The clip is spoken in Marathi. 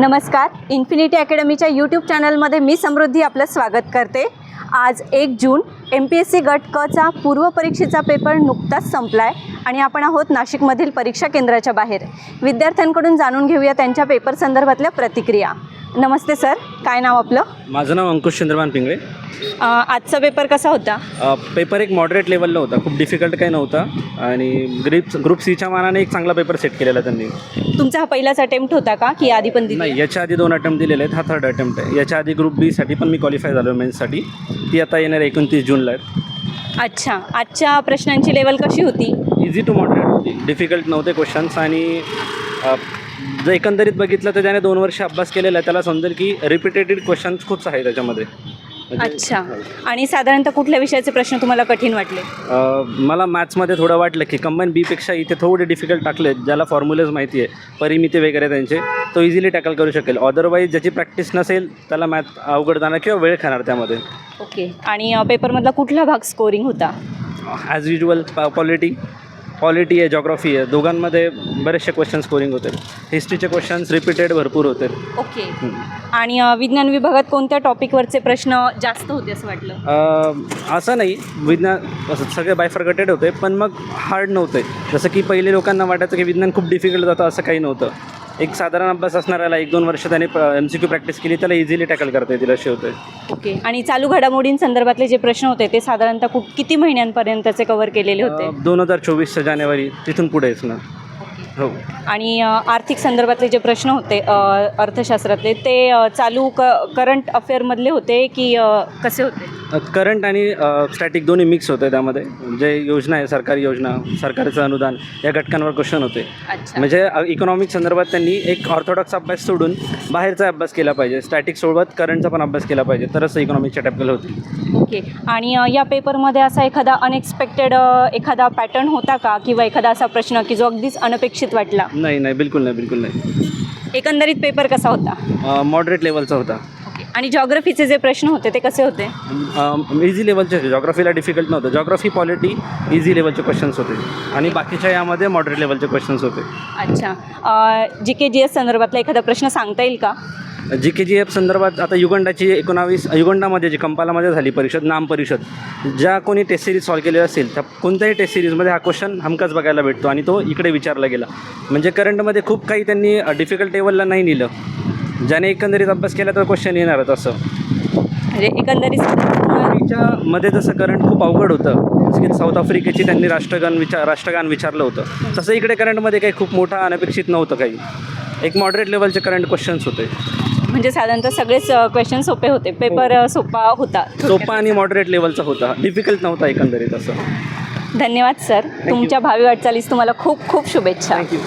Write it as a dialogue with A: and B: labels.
A: नमस्कार. इन्फिनिटी अकॅडमीच्या यूट्यूब चॅनलमध्ये मी समृद्धी आपलं स्वागत करते. आज एक जून एम पी एस सी गट कचा पूर्वपरीक्षेचा पेपर नुकताच संपला आहे आणि आपण आहोत नाशिकमधील परीक्षा केंद्राच्या बाहेर. विद्यार्थ्यांकडून जाणून घेऊया त्यांच्या पेपर संदर्भातल्या प्रतिक्रिया. नमस्ते सर काय नाव आपलं?
B: माझं नाव अंकुश चंद्रमान पिंगळे.
A: अ, आजचा पेपर कसा होता?
B: अ, पेपर एक मॉडरेट लेवलला होता खूप डिफिकल्ट काही नव्हता. आणि ग्रीप ग्रुप सीच्या मानाने एक चांगला पेपर सेट केलेला त्यांनी.
A: तुमचा हा पहिलाच अटेम्प्ट होता का की आधी पण दिली?
B: नाही याच्या आधी दोन अटेम्प्ट दिलेले आहेत हा थर्ड अटेम्प्ट आहे. याच्या आधी ग्रुप बीसाठी पण मी क्वालिफाय झालो मेन्ससाठी ती आता येणार एकोणतीस जूनला
A: अच्छा आजच्या प्रश्नांची लेवल कशी होती?
B: इझी टू मॉडरेट होती. डिफिकल्ट नव्हते क्वेश्चन्स आणि अ, जर एकंदरीत बघितलं तर त्याने दोन वर्ष अभ्यास केलेला आहे. त्याला समजेल की रिपिटेटेड क्वेश्चन्स खूप आहे त्याच्यामध्ये. म्हणजे-
A: अच्छा. आणि साधारणतः कुठल्या विषयाचे प्रश्न तुम्हाला कठीण वाटले?
B: मला मॅथ्समध्ये थोडं वाटलं की कंबाईन बीपेक्षा इथे थोडे डिफिकल्ट टाकले ज्याला फॉर्म्युलेज माहिती आहे परिमिती वगैरे त्यांचे तो इझिली टॅकल करू शकेल. अदरवाईज ज्याची प्रॅक्टिस नसेल त्याला मॅथ अवघड जाणार किंवा वेळ खाणार त्यामध्ये.
A: ओके. आणि पेपरमधला कुठला भाग स्कोरिंग होता?
B: ॲज युजल पॉलिटी पॉलिटी आहे जॉग्रफी आहे दोघांमध्ये बरेचसे क्वेश्चन स्कोरिंग होते हिस्ट्रीचे क्वेश्चन्स रिपीटेड भरपूर होते
A: ओके आणि अ, विज्ञान विभागात कोणत्या टॉपिकवरचे प्रश्न जास्त होते असं वाटलं?
B: अ, असं नाही. विज्ञान असं सगळे बायफर्गटेड होते पण मग हार्ड नव्हते. जसं की पहिले लोकांना वाटायचं की विज्ञान खूप डिफिकल्ट जातं असं काही नव्हतं. एक साधारण अभ्यास असणाऱ्याला एक दोन वर्ष त्याने एम सी क्यू प्रॅक्टिस केली त्याला इझिली टॅकल करता येतील असे होते.
A: ओके. आणि चालू घडामोडींसंदर्भातले जे प्रश्न होते ते साधारणतः खूप किती महिन्यांपर्यंतचे कव्हर केलेले होते?
B: दोन हजार चोवीसच्या जानेवारी तिथून पुढेच ना. हो.
A: आणि आर्थिक संदर्भातले जे प्रश्न होते अर्थशास्त्रातले ते चालू क करंट अफेअरमधले होते की कसे होते?
B: करंट आणि स्टॅटिक दोन्ही मिक्स होते त्यामध्ये. जे योजना आहे सरकारी योजना सरकारचं अनुदान या घटकांवर क्वेश्चन होते म्हणजे इकॉनॉमिक संदर्भात त्यांनी एक ऑर्थोडॉक्स अभ्यास सोडून बाहेरचा अभ्यास केला पाहिजे. स्टॅटिक सोबत करंटचा पण अभ्यास केला पाहिजे. तरच इकॉनॉमिकच्या टॅपल होतील.
A: ओके. आणि या पेपरमध्ये असा एखादा अनएक्सपेक्टेड एखादा पॅटर्न होता का? किंवा एखादा असा प्रश्न की जो अगदीच अनपेक्षित वाटला?
B: नाही नाही. बिलकुल नाही बिलकुल नाही.
A: एकंदरीत पेपर कसा होता?
B: मॉडरेट लेवलचा होता.
A: आणि जॉग्रफीचे जे प्रश्न होते ते कसे होते?
B: इझी लेवलचे होते. जॉग्रफीला डिफिकल्ट नव्हतं. जॉग्रफी पॉलिटी इझी लेवलचे क्वेश्चन्स होते. आणि बाकीच्या यामध्ये मॉडरेट लेवलचे क्वेश्चन्स होते.
A: अच्छा. जी के जी एस संदर्भातला एखादा प्रश्न सांगता येईल का?
B: जी के जी एफ संदर्भात आता युगंडाची एकोणावीस युगंडामध्ये जी कंपालामध्ये झाली परिषद नाम परिषद ज्या कोणी टेस्ट सिरीज सॉल्व केलेल्या असेल त्या कोणत्याही टेस्ट सिरीजमध्ये हा क्वेश्चन हमखास बघायला भेटतो आणि तो इकडे विचारला गेला. म्हणजे करंटमध्ये खूप काही त्यांनी डिफिकल्ट लेवलला नाही नेलं. ज्याने एकंदरीत अभ्यास केला तर क्वेश्चन येणारच असं
A: म्हणजे एकंदरीत
B: मध्ये जसं करंट खूप अवघड होतं जसं की साऊथ आफ्रिकेची त्यांनी राष्ट्रगान विचार राष्ट्रगान विचारलं होतं. तसं इकडे करंटमध्ये काही खूप मोठा अनपेक्षित नव्हतं काही. एक मॉडरेट लेवलचे करंट क्वेश्चन्स होते.
A: म्हणजे साधारणतः सगळेच क्वेश्चन सोपे होते. पेपर सोपा होता.
B: सोपा आणि मॉडरेट लेवलचा होता. डिफिकल्ट नव्हता एकंदरीत असं.
A: धन्यवाद सर तुमच्या भावी वाटचालीस तुम्हाला खूप खूप शुभेच्छा.
B: थँक्यू